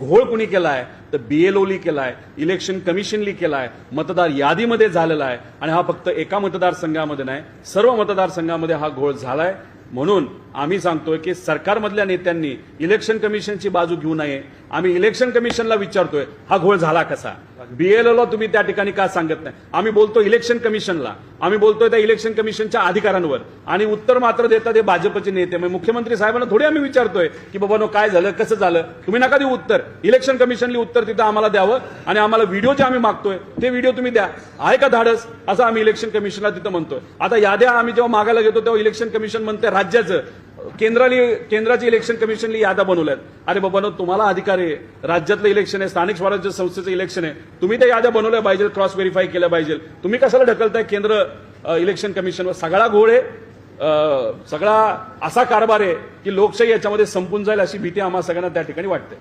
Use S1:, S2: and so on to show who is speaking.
S1: घोळ कुणी केला आहे तर बीएलओली आहे इलेक्शन कमिशनली केलाय मतदार यादीमध्ये झालेला आहे. आणि हा फक्त एका मतदारसंघामध्ये नाही सर्व मतदारसंघामध्ये हा घोळ झालाय. म्हणून आम्ही सांगतोय की सरकारमधल्या नेत्यांनी इलेक्शन कमिशनची बाजू घेऊ नये. आम्ही इलेक्शन कमिशनला विचारतोय हा घोळ झाला कसा? बीएलओला तुम्ही त्या ठिकाणी का सांगत नाही? आम्ही बोलतो इलेक्शन कमिशनला. आम्ही बोलतोय त्या इलेक्शन कमिशनच्या अधिकारांवर आणि उत्तर मात्र देतात हे भाजपचे नेते. म्हणजे मुख्यमंत्री साहेबांना थोडी आम्ही विचारतोय की बाबा नो काय झालं? कसं झालं? तुम्ही नका देऊ उत्तर. इलेक्शन कमिशनली उत्तर तिथं आम्हाला द्यावं आणि आम्हाला व्हिडिओ जे आम्ही मागतोय ते व्हिडिओ तुम्ही द्या. आहे का धाडस? असं आम्ही इलेक्शन कमिशनला तिथं म्हणतोय. आता याद्या आम्ही जेव्हा मागायला घेतो तेव्हा इलेक्शन कमिशन म्हणते राज्याचं. केंद्राली केंद्राची इलेक्शन कमिशनली याद्या बनवल्यात. अरे बाबा तुम्हाला अधिकार आहे. राज्यातलं इलेक्शन आहे स्थानिक स्वराज्य संस्थेचं इलेक्शन आहे. तुम्ही त्या याद्या बनवल्या पाहिजे क्रॉस व्हेरीफाय केल्या पाहिजे तुम्ही कशाला ढकलताय केंद्र इलेक्शन कमिशनवर सगळा घोळ आहे. सगळा असा कारभार आहे की लोकशाही याच्यामध्ये संपून जाईल अशी भीती आम्हाला सगळ्यांना त्या ठिकाणी वाटते.